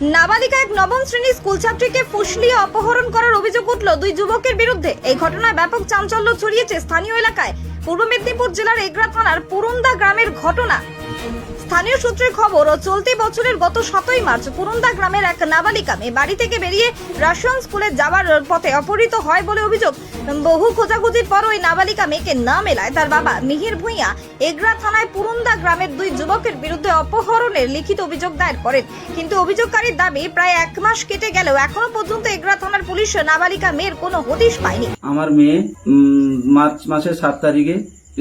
নাবালিকা এক নবম শ্রেণির স্কুল ছাত্রীকে ফুসলিয়ে অপহরণ করার অভিযোগ উঠল দুই যুবকের বিরুদ্ধে। এই ঘটনায় ব্যাপক চাঞ্চল্য ছড়িয়েছে স্থানীয় এলাকায়। পূর্ব মেদিনীপুর জেলার এগরা থানার পুরন্দা গ্রামের ঘটনা। স্থানীয় সূত্রের খবর চলতি বছরের গত সাতই মার্চ পুরন্দা গ্রামের এক নাবালিকা মেয়ে বাড়ি থেকে বেরিয়ে রাশিয়ান স্কুলে যাওয়ার পথে অপহৃত হয় বলে অভিযোগ। বহু খোঁজাখুঁজির পর ওই নাবালিকা মেয়েকে না মেলায় তার বাবা মিহির ভূঁইয়া এগরা থানায় পুরন্দা গ্রামের দুই যুবকের বিরুদ্ধে অপহরণের লিখিত অভিযোগ দায়ের করেন। কিন্তু অভিযোগকারীর দাবি, প্রায় এক মাস কেটে গেলেও এখনও পর্যন্ত এগরা থানার পুলিশ নাবালিকা মেয়ের কোনো হদিশ পায়নি। আমার মেয়ে মার্চ মাসের সাত তারিখে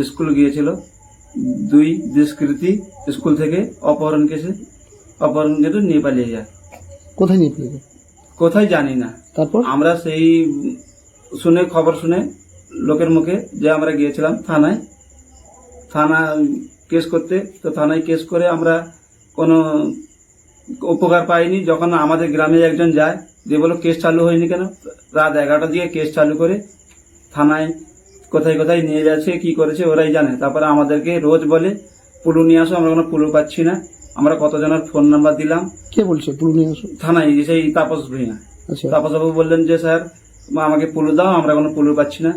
স্কুল গিয়েছিল। দুই দুষ্কৃতী স্কুল থেকে অপহরণ কেসে অপহরণ কেটে নিয়ে পালিয়ে যায়। কোথায় নিয়ে ফেলেছে কোথায় জানি না। তারপর? আমরা সেই শুনে খবর শুনে লোকের মুখে যে আমরা গিয়েছিলাম থানায় থানা কেস করতে তো থানায় কেস করে আমরা কোনো উপকার পাইনি। যখন আমাদের গ্রামে একজন যায় যে বলো কেস চালু হয়নি কেন? রাত এগারোটার দিকে কেস চালু করে থানায় কোথায় কোথায় নিয়ে যাচ্ছে কি করেছে ওরাই জানে। তারপরে আমাদেরকে রোজ বলে পুলু নিয়ে আসো আমরা কোনো পুলু পাচ্ছি না। আমরা কতজনের ফোন নাম্বার দিলাম? কে বলছে পুরো নিয়ে আসো? থানায় সেই তাপস ভূঁইয়া। আচ্ছা। তাপসবাবু বললেন যে স্যার আমাকে পুলু দাও আমরা কোনো পুলু পাচ্ছি না।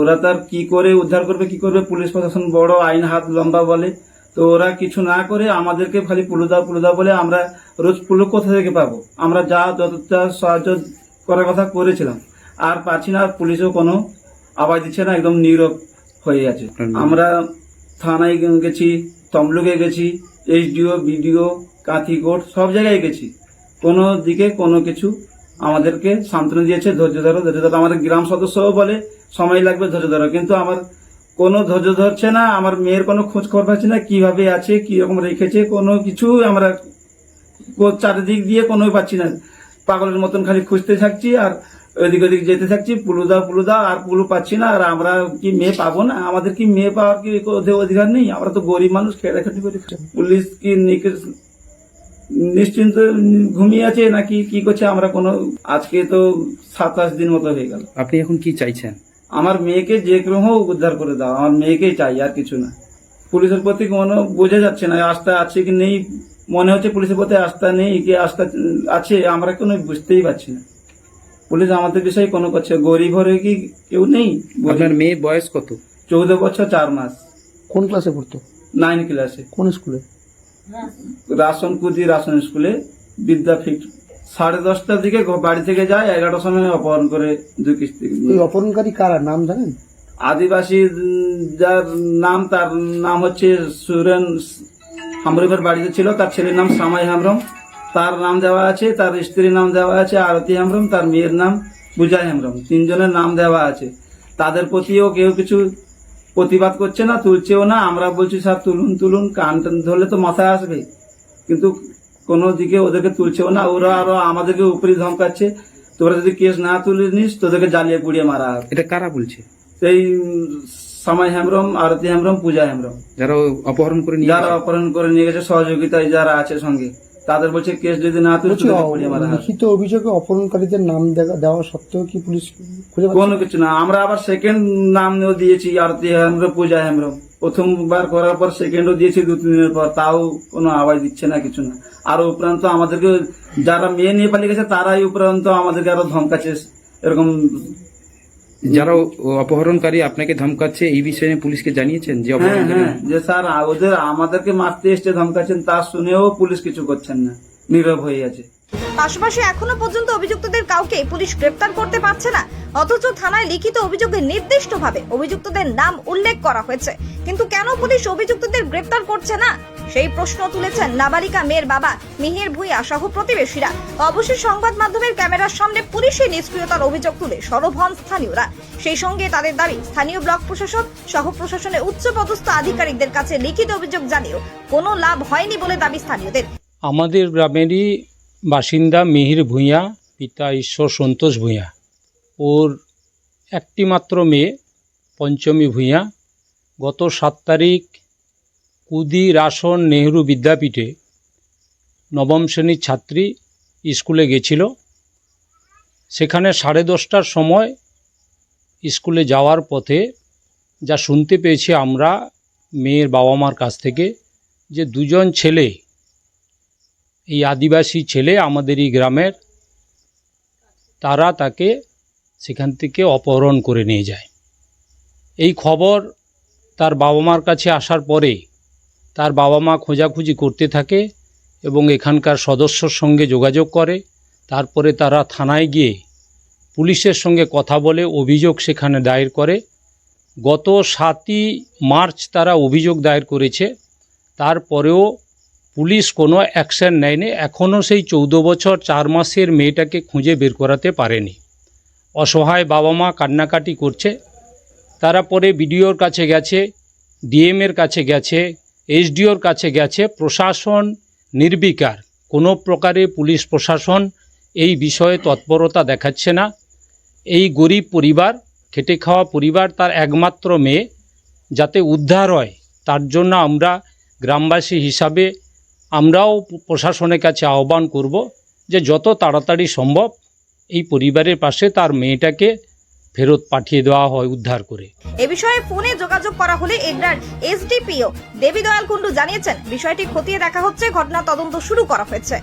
ওরা তার কি করে উদ্ধার করবে কি করবে পুলিশ প্রশাসন বড় আইন হাত লম্বা বলে। তো ওরা কিছু না করে আমাদেরকে খালি পুলু দাও পুলু দাও বলে আমরা রোজ পুলু কোথা থেকে পাবো? আমরা যা যতটা সাহায্য করার কথা করেছিলাম। আর পাচ্ছি না পুলিশও কোনো আওয়াজ দিচ্ছে না একদম নীরব হয়ে আছে আমরা থানায় গেছি তমলুকে গেছি এইচডিও বিডিও কাঁথিকোট সব জায়গায় গেছি। কোনো দিকে কোনো কিছু আমাদেরকে সান্ত্বনা দিয়েছে ধৈর্য ধরো ধৈর্য ধরো। আমাদের গ্রাম সদস্যও বলে সময় লাগবে ধৈর্য ধরো। কিন্তু আমার কোনো ধৈর্য ধরছে না আমার মেয়ের কোনো খোঁজ খবর পাচ্ছি না কীভাবে আছে কি রকম রেখেছে কোনো কিছু আমরা চারিদিক দিয়ে কোনো পাচ্ছি না। পাগলের মতন খালি খুঁজতে থাকছি আর ওইদিক ওদিক যেতে থাকছি পুলু দাও পুলু দাও আর পুলু পাচ্ছি না আর আমরা কি মেয়ে পাবো না? আমাদের কি মেয়ে পাওয়ার কি অধিকার নেই? আমরা তো গরিব মানুষ খেটাখাটি করি পুলিশ কি নিশ্চিন্ত ঘুমিয়ে আছে নাকি কি করছে? আমরা কোনো আজকে তো সাতাশ দিন মতো হয়ে গেল। আপনি এখন কি চাইছেন? আমার মেয়েকে যে হোক উদ্ধার করে দাও। আমার মেয়েকেই চাই আর কিছু না। পুলিশের প্রতি কোনো বোঝা যাচ্ছে না আস্থা আছে কি নেই? মনে হচ্ছে পুলিশের প্রতি আস্থা নেই কি আস্থা আছে? আমরা কোনো বুঝতেই পারছি না। পুলিশ আমাদের বিষয়ে কোনো করছে গরিব হরে কি কেউ নেই? আপনার মেয়ে বয়স কত? চৌদ্দ বছর চার মাস। কোন ক্লাসে পড়তো? নাইন ক্লাসে কোন স্কুলে রাশন কুদি রাশন স্কুলে বিদ্যাপীঠ সাড়ে দশটার দিকে বাড়ি থেকে যায় এগারোটার সময় অপহরণ করে দুই কিস্তি। অপহরণকারী কারা? নাম জানেন? আদিবাসী যার নাম তার নাম হচ্ছে সুরেন হামরমের বাড়িতে ছিল তার ছেলের নাম সামাই হামরম। তার নাম দেওয়া আছে তার স্ত্রীর নাম দেওয়া আছে আরতি হামরম তার মেয়ের নাম পূজা হেমব্রম তিনজনের নাম দেওয়া আছে। তাদের প্রতিও কেউ কিছু প্রতিবাদ করছে না তুলছেও না। আমরা বলছি স্যার তুলুন তুলুন কান টান ধরলে তো মাথায় আসবে। কিন্তু কোনো দিকে ওদেরকে তুলছেও না। ওরা আরও আমাদেরকে উপরে ধমকাচ্ছে। তোরা যদি কেস না তুলে নিস তোদেরকে জ্বালিয়ে পুড়িয়ে মারা হবে। এটা কারা বলছে? সেই উম, সময় হেমব্রম আরতি হেমব্রম পূজা হেমব্রম যারা অপহরণ করে নিয়ে যারা অপহরণ করে নিয়ে গেছে সহযোগিতায় যারা আছে সঙ্গে। তাদের বলছে কেস যদি না তুলে লিখিত অভিযোগে অপহরণকারীদের নাম দেওয়া সত্ত্বেও কি পুলিশ খুঁজে কোনো কিছু না। আমরা আবার সেকেন্ড নাম দিয়েছি আরতি হেমব্রম পূজা হেমব্রম। প্রথমবার করার পর সেকেন্ডও দিয়েছি দু তিন দিনের পর তাও কোনো আওয়াজ দিচ্ছে না কিছু না। আর উপরান্ত আমাদেরকে যারা মেয়ে নিয়ে পালিয়ে গেছে তারাই উপরান্ত আমাদেরকে আরও ধমকাচ্ছে। এরকম যারা অপহরণকারী আপনাকে ধমকাচ্ছে এই বিষয়ে পুলিশকে জানিয়েছেন যে হ্যাঁ হ্যাঁ যে স্যার ওদের আমাদেরকে মারতে এসে ধমকাচ্ছেন তা শুনেও পুলিশ কিছু করছেন না নীরব হয়ে আছে। পাশাপাশি এখনও পর্যন্ত অভিযুক্তদের কাউকে পুলিশ গ্রেপ্তার করতে পারছে না অথচ থানায় লিখিত অভিযোগে নির্দিষ্টভাবে অভিযুক্তদের নাম উল্লেখ করা হয়েছে। কিন্তু কেন পুলিশ অভিযুক্তদের গ্রেপ্তার করছে না? সেই প্রশ্ন তুলেছেন নাবালিকা মেয়ের বাবা মিহির ভূঁইয়া সহ প্রতিবেশীরা। অবশ্যই সংবাদ মাধ্যমের ক্যামেরার সামনে পুলিশের নিষ্ক্রিয়তার অভিযোগ তুলে সরব হন স্থানীয়রা। সেই সঙ্গে তাদের দাবি, স্থানীয় ব্লক প্রশাসক সহ প্রশাসনের উচ্চপদস্থ আধিকারিকদের কাছে লিখিত অভিযোগ জানিয়েও কোনো লাভ হয়নি বলে দাবি স্থানীয়দের। আমাদের গ্রামেরই বাসিন্দা মিহির ভূঁইয়া, পিতা ঈশ্বর সন্তোষ ভূঁইয়া। ওর একটি মাত্র মেয়ে পঞ্চমী ভূঁইয়া। গত সাত তারিখ কুদি রাসন নেহরু বিদ্যাপীঠে নবম শ্রেণির ছাত্রী স্কুলে গেছিল। সেখানে সাড়ে দশটার সময় স্কুলে যাওয়ার পথে যা শুনতে পেয়েছি আমরা মেয়ের বাবা মার কাছ থেকে যে দুজন ছেলে, এই আদিবাসী ছেলে আমাদের এই গ্রামের, তারা তাকে সেখান থেকে অপহরণ করে নিয়ে যায়। এই খবর তার বাবা মার কাছে আসার পরে তার বাবা মা খোঁজাখুঁজি করতে থাকে এবং এখানকার সদস্যর সঙ্গে যোগাযোগ করে। তারপরে তারা থানায় গিয়ে পুলিশের সঙ্গে কথা বলে, অভিযোগ সেখানে দায়ের করে। গত সাতই মার্চ তারা অভিযোগ দায়ের করেছে। তারপরেও পুলিশ কোনো অ্যাকশন নেয়নি। এখনও সেই চৌদ্দ বছর, চার মাসের মেয়েটাকে খুঁজে বের করাতে পারেনি। অসহায় বাবা মা কান্নাকাটি করছে। তারা পরে বিডিওর কাছে গেছে, ডিএমের কাছে গেছে এসডিওর কাছে গেছে, প্রশাসন নির্বিকার। কোনো প্রকারে পুলিশ প্রশাসন এই বিষয়ে তৎপরতা দেখাচ্ছে না। এই গরিব পরিবার, খেটে খাওয়া পরিবার তার একমাত্র মেয়ে, যাতে উদ্ধার হয়, তার জন্য আমরা গ্রামবাসী হিসাবে আমরাও প্রশাসনের কাছে আহ্বান করব যে যত তাড়াতাড়ি সম্ভব এই পরিবারের পাশে তার মেয়েটাকে ফেরত পাঠিয়ে দেওয়া হয় উদ্ধার করে। এ বিষয়ে ফোনে যোগাযোগ করা হলে এগরার এসডিপিও দেবী দয়াল কুন্ডু জানিয়েছেন, বিষয়টি খতিয়ে দেখা হচ্ছে, ঘটনা তদন্ত শুরু করা হয়েছে।